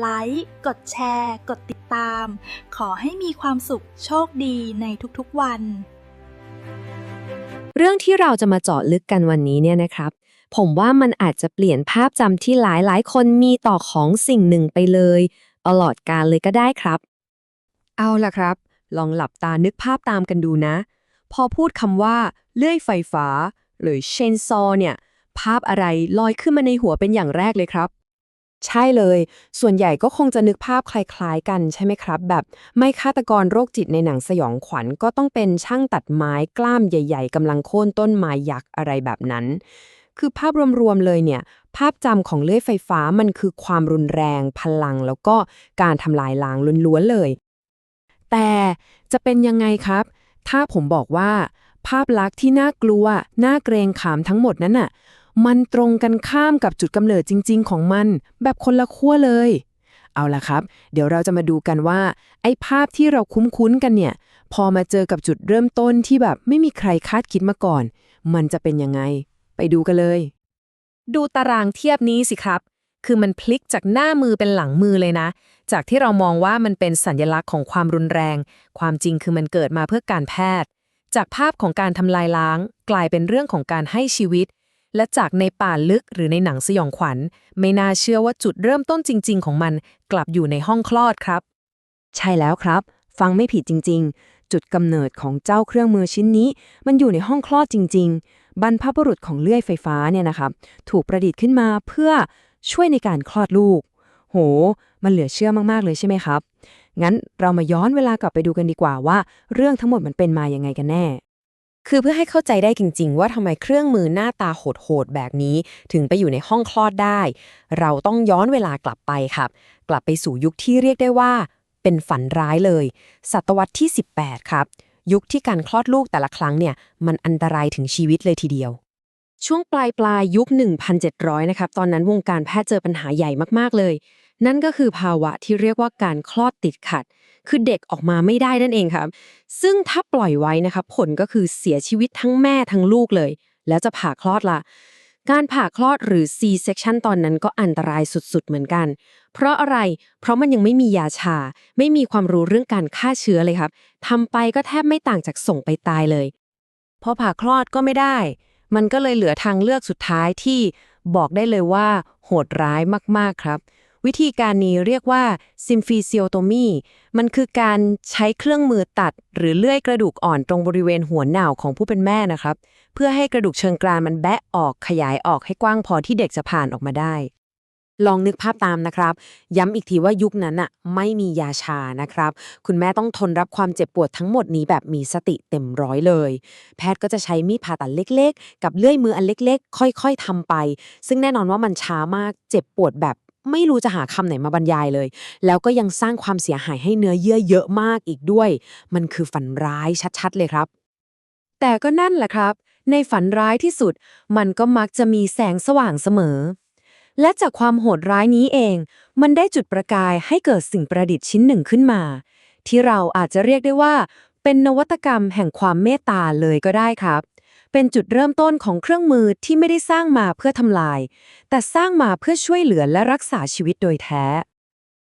ไลค์ กดแชร์ กดติดตาม ขอให้มีความสุขโชคดีในทุกๆวัน เรื่องที่เราจะมาเจาะลึกกันวันนี้เนี่ยนะครับ ผมว่ามันอาจจะเปลี่ยนภาพจำที่หลายๆคนมีต่อของสิ่งหนึ่งไปเลย ตลอดกาลเลยก็ได้ครับ เอาล่ะครับ ลองหลับตานึกภาพตามกันดูนะ พอพูดคำว่า เลื่อยไฟฟ้า หรือเชนซอเนี่ย ภาพอะไรลอยขึ้นมาในหัวเป็นอย่างแรกเลยครับ ใช่เลย ส่วนใหญ่ก็คงจะนึกภาพคล้าย ๆ กันใช่ไหมครับ แบบไม่ฆาตกรโรคจิตในหนังสยองขวัญก็ต้องเป็นช่างตัดไม้กล้ามใหญ่ ๆกำลังโค่นต้นไม้ยักษ์อะไรแบบนั้น คือภาพรวมๆเลยเนี่ย ภาพจำของเลื่อยไฟฟ้ามันคือความรุนแรง พลัง แล้วก็การทำลายล้างล้วนๆเลย แต่จะเป็นยังไงครับ ถ้าผมบอกว่า ภาพลักษณ์ที่น่ากลัว น่าเกรงขามทั้งหมดนั้นน่ะ มันตรงกันข้ามกับจุดกำเนิดจริง ๆ ของมัน แบบคนละขั้วเลย เอาล่ะครับ เดี๋ยวเราจะมาดูกันว่า ไอ้ภาพที่เราคุ้นๆกันเนี่ย พอมาเจอกับจุดเริ่มต้นที่แบบไม่มีใครคาดคิดมาก่อน มันจะเป็นยังไง ไปดูกันเลย ดูตารางเทียบนี้สิครับ คือมันพลิกจากหน้ามือเป็นหลังมือเลยนะ จากที่เรามองว่ามันเป็นสัญลักษณ์ของความรุนแรง ความจริงคือมันเกิดมาเพื่อการแพทย์ จากภาพของการทำลายล้าง กลายเป็นเรื่องของการให้ชีวิต และจากในป่าลึกหรือในหนังสยองขวัญ ไม่น่าเชื่อว่าจุดเริ่มต้นจริง ๆ ของมันกลับอยู่ในห้องคลอดครับ ใช่แล้วครับ ฟังไม่ผิดจริง ๆ จุดกำเนิดของเจ้าเครื่องมือชิ้นนี้ มันอยู่ในห้องคลอดจริง ๆ บรรพบุรุษของเลื่อยไฟฟ้าเนี่ยนะครับถูกประดิษฐ์ขึ้นมาเพื่อช่วยในการคลอดลูก โห มันเหลือเชื่อมากๆเลยใช่ไหมครับ งั้นเรามาย้อนเวลากลับไปดูกันดีกว่าว่า เรื่องทั้งหมดมันเป็นมาอยังไงกันแน่ คือเพื่อให้เข้าใจได้จริง ๆ ว่าทำไมเครื่องมือหน้าตาโหดๆแบบนี้ ถึงไปอยู่ในห้องคลอดได้ เราต้องย้อนเวลากลับไปครับ กลับไปสู่ยุคที่เรียกได้ว่า เป็นฝันร้ายเลย ศตวรรษที่ 18 ครับ ยุคที่การคลอดลูกแต่ละครั้งเนี่ย มันอันตรายถึงชีวิตเลยทีเดียว ช่วงปลายปลายยุค 1,700 นะครับ ตอนนั้นวงการแพทย์เจอปัญหาใหญ่มากๆเลย นั่นก็คือภาวะที่เรียกว่าการคลอดติดขัด คือเด็กออกมาไม่ได้นั่นเองครับ ซึ่งถ้าปล่อยไว้นะครับผลก็คือเสียชีวิตทั้งแม่ทั้งลูกเลย แล้วจะผ่าคลอดละการผ่าคลอดหรือ C-section ตอนนั้นก็อันตรายสุดๆ เหมือนกัน เพราะอะไร เพราะมันยังไม่มียาชา ไม่มีความรู้เรื่องการฆ่าเชื้อเลยครับทำไปก็แทบไม่ต่างจากส่งไปตายเลย พอผ่าคลอดก็ไม่ได้ มันก็เลยเหลือทางเลือกสุดท้ายที่บอกได้เลยว่า โหดร้ายมากๆครับ วิธีการนี้เรียกว่า symphysiotomy มันคือการใช้เครื่องมือตัด หรือเลื่อยกระดูกอ่อนตรงบริเวณหัวหน่าวของผู้เป็นแม่นะครับ เพื่อให้กระดูกเชิงกรานมันแบะออกขยายออกให้กว้างพอที่เด็กจะผ่านออกมาได้ ลองนึกภาพตามนะครับ ย้ำอีกทีว่ายุคนั้นอะไม่มียาชานะครับ คุณแม่ต้องทนรับความเจ็บปวดทั้งหมดนี้แบบมีสติเต็มร้อยเลย แพทย์ก็จะใช้มีดผ่าตัดเล็ก ๆ กับเลื่อยมืออันเล็ก ๆ ค่อย ๆทำไป ซึ่งแน่นอนว่ามันช้ามากเจ็บปวดแบบ ไม่รู้จะหาคำไหนมาบรรยายเลย แล้วก็ยังสร้างความเสียหายให้เนื้อเยื่อเยอะมากอีกด้วย มันคือฝันร้ายชัดๆ เลยครับ แต่ก็นั่นแหละครับ ในฝันร้ายที่สุด มันก็มักจะมีแสงสว่างเสมอ และจากความโหดร้ายนี้เอง มันได้จุดประกายให้เกิดสิ่งประดิษฐ์ชิ้นหนึ่งขึ้นมา ที่เราอาจจะเรียกได้ว่า เป็นนวัตกรรมแห่งความเมตตาเลยก็ได้ครับ เป็นจุดเริ่มต้นของเครื่องมือที่ไม่ได้สร้างมาเพื่อทำลาย แต่สร้างมาเพื่อช่วยเหลือและรักษาชีวิตโดยแท้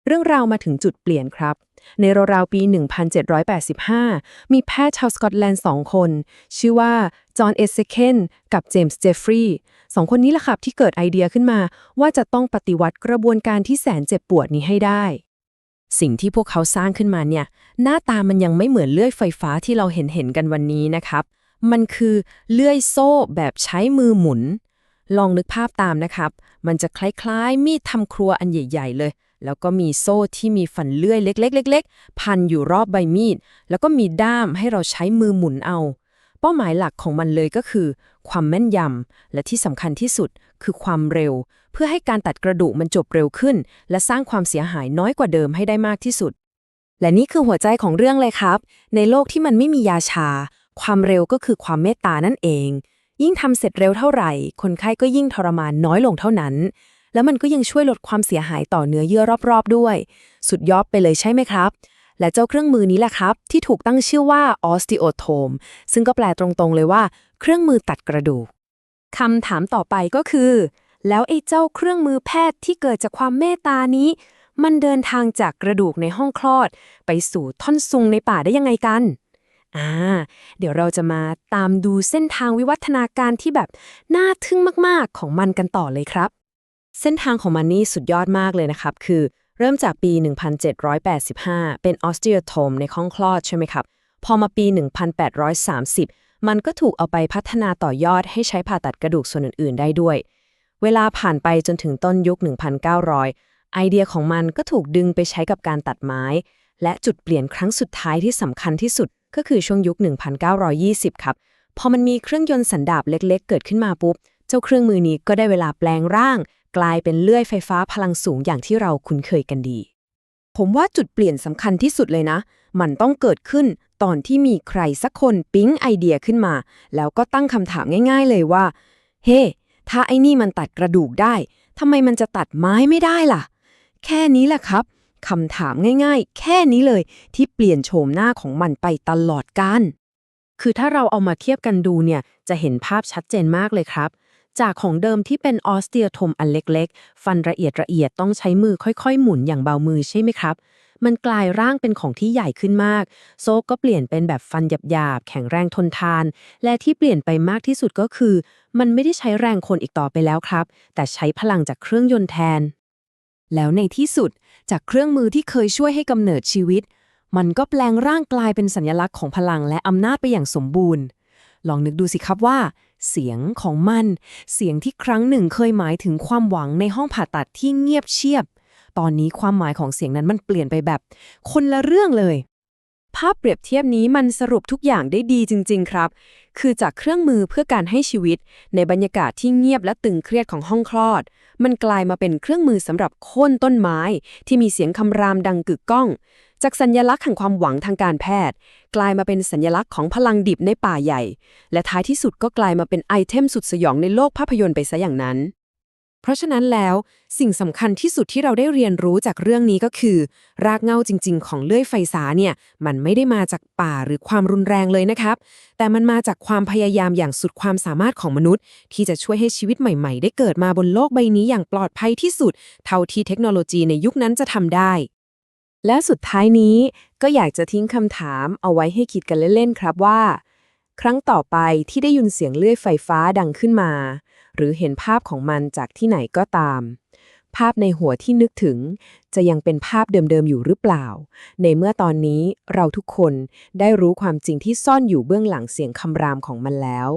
เรื่องราวมาถึงจุดเปลี่ยนครับ ในราวๆปี 1785 มีแพทย์ชาวสกอตแลนด์สองคน ชื่อว่า จอห์น เอสเซเคนกับเจมส์ เจฟฟรีย์สองคนนี้แหละครับที่เกิดไอเดียขึ้นมา ว่าจะต้องปฏิวัติกระบวนการที่แสนเจ็บปวดนี้ให้ได้สิ่งที่พวกเขาสร้างขึ้นมาเนี่ย หน้าตามันยังไม่เหมือนเลื่อยไฟฟ้าที่เราเห็นเห็นกันวันนี้นะครับ มันคือเลื่อยโซ่แบบใช้มือหมุน ลองนึกภาพตามนะครับ มันจะคล้ายๆ มีดทำครัวอันใหญ่ๆเลย แล้วก็มีโซ่ที่มีฟันเลื่อยเล็ก ๆ ๆ พันอยู่รอบใบมีด แล้วก็มีด้ามให้เราใช้มือหมุนเอา เป้าหมายหลักของมันเลยก็คือ ความแม่นยำและที่สำคัญที่สุดคือความเร็ว เพื่อให้การตัดกระดูกมันจบเร็วขึ้น และสร้างความเสียหายน้อยกว่าเดิมให้ได้มากที่สุดและนี่คือหัวใจของเรื่องเลยครับ ในโลกที่มันไม่มียาชา ความเร็วก็คือความเมตตานั่นเอง ยิ่งทำเสร็จเร็วเท่าไหร่ คนไข้ก็ยิ่งทรมานน้อยลงเท่านั้น แล้วมันก็ยังช่วยลดความเสียหายต่อเนื้อเยื่อรอบๆด้วย สุดยอดไปเลยใช่ไหมครับ และเจ้าเครื่องมือนี้แหละครับ ที่ถูกตั้งชื่อว่า osteotome ซึ่งก็แปลตรงๆเลยว่า เครื่องมือตัดกระดูกคำถามต่อไปก็คือ แล้วไอ้เจ้าเครื่องมือแพทย์ที่เกิดจากความเมตตานี้ มันเดินทางจากกระดูกในห้องคลอด ไปสู่ท่อนซุงในป่าได้ยังไงกัน อ่า เดี๋ยวเราจะมาตามดูเส้นทางวิวัฒนาการที่แบบน่าทึ่งมากๆของมันกันต่อเลยครับ เส้นทางของมันนี่สุดยอดมากเลยนะครับ คือเริ่มจากปี 1785 เป็นออสเตรียโทมในห้องคลอดใช่ไหมครับ พอมาปี 1830 มันก็ถูกเอาไปพัฒนาต่อยอดให้ใช้ผ่าตัดกระดูกส่วนอื่น ๆ ได้ด้วย เวลาผ่านไปจนถึงต้นยุค 1,900 ไอเดียของมันก็ถูกดึงไปใช้กับการตัดไม้ และจุดเปลี่ยนครั้งสุดท้ายที่สำคัญที่สุด ก็คือช่วงยุค 1920 ครับ พอมันมีเครื่องยนต์สันดาปเล็กๆ เกิดขึ้นมาปุ๊บ เจ้าเครื่องมือนี้ก็ได้เวลาแปลงร่าง กลายเป็นเลื่อยไฟฟ้าพลังสูงอย่างที่เราคุ้นเคยกันดี ผมว่าจุดเปลี่ยนสำคัญที่สุดเลยนะ มันต้องเกิดขึ้นตอนที่มีใครสักคนปิ๊งไอเดียขึ้นมา แล้วก็ตั้งคำถามง่าย ๆ เลยว่า เฮ้ถ้าไอ้นี่มันตัดกระดูกได้ทำไมมันจะตัดไม้ไม่ได้ล่ะ แค่นี้แหละครับ คำถามง่ายๆ แค่นี้เลยที่เปลี่ยนโฉมหน้าของมันไปตลอดกาลคือถ้าเราเอามาเทียบกันดูเนี่ย จะเห็นภาพชัดเจนมากเลยครับ จากของเดิมที่เป็นออสเตียโทมอันเล็กๆ ฟันละเอียดละเอียดต้องใช้มือค่อยๆ หมุนอย่างเบามือใช่ไหมครับ มันกลายร่างเป็นของที่ใหญ่ขึ้นมาก โซกก็เปลี่ยนเป็นแบบฟันหยาบๆ แข็งแรงทนทาน และที่เปลี่ยนไปมากที่สุดก็คือ มันไม่ได้ใช้แรงคนอีกต่อไปแล้วครับ แต่ใช้พลังจากเครื่องยนต์แทน แล้วในที่สุด จากเครื่องมือที่เคยช่วยให้กำเนิดชีวิต มันก็แปลงร่างกลายเป็นสัญลักษณ์ของพลังและอำนาจไปอย่างสมบูรณ์ ลองนึกดูสิครับว่า เสียงของมัน เสียงที่ครั้งหนึ่งเคยหมายถึงความหวังในห้องผ่าตัดที่เงียบเชียบ ตอนนี้ความหมายของเสียงนั้นมันเปลี่ยนไปแบบ คนละเรื่องเลย ภาพเปรียบเทียบนี้มันสรุปทุกอย่างได้ดีจริง ๆ ครับ คือจากเครื่องมือเพื่อการให้ชีวิต ในบรรยากาศที่เงียบและตึงเครียดของห้องคลอด มันกลายมาเป็นเครื่องมือสำหรับโค่นต้นไม้ ที่มีเสียงคำรามดังกึกก้อง จากสัญญลักษณ์แห่งความหวังทางการแพทย์ กลายมาเป็นสัญลักษณ์ของพลังดิบในป่าใหญ่ และท้ายที่สุดก็กลายมาเป็นไอเทมสุดสยองในโลกภาพยนตร์ไปซะอย่างนั้น เพราะฉะนั้นแล้วสิ่งสำคัญที่สุดที่เราได้เรียนรู้จากเรื่องนี้ก็คือ รากเหง้าจริง ๆ ของเลื่อยไฟฟ้าเนี่ยมันไม่ได้มาจากป่าหรือความรุนแรงเลยนะครับ แต่มันมาจากความพยายามอย่างสุดความสามารถของมนุษย์ ที่จะช่วยให้ชีวิตใหม่ ๆ ได้เกิดมาบนโลกใบนี้อย่างปลอดภัยที่สุด เท่าที่เทคโนโลยีในยุคนั้นจะทำได้ และสุดท้ายนี้ก็อยากจะทิ้งคำถามเอาไว้ให้คิดกันเล่นๆครับว่า ครั้งต่อไปที่ได้ยินเสียงเลื่อยไฟฟ้าดังขึ้นมา หรือเห็นภาพของมันจากที่ไหนก็ตาม ภาพในหัวที่นึกถึง จะยังเป็นภาพเดิมๆอยู่หรือเปล่า ในเมื่อตอนนี้เราทุกคนได้รู้ความจริงที่ซ่อนอยู่เบื้องหลังเสียงคำรามของมันแล้ว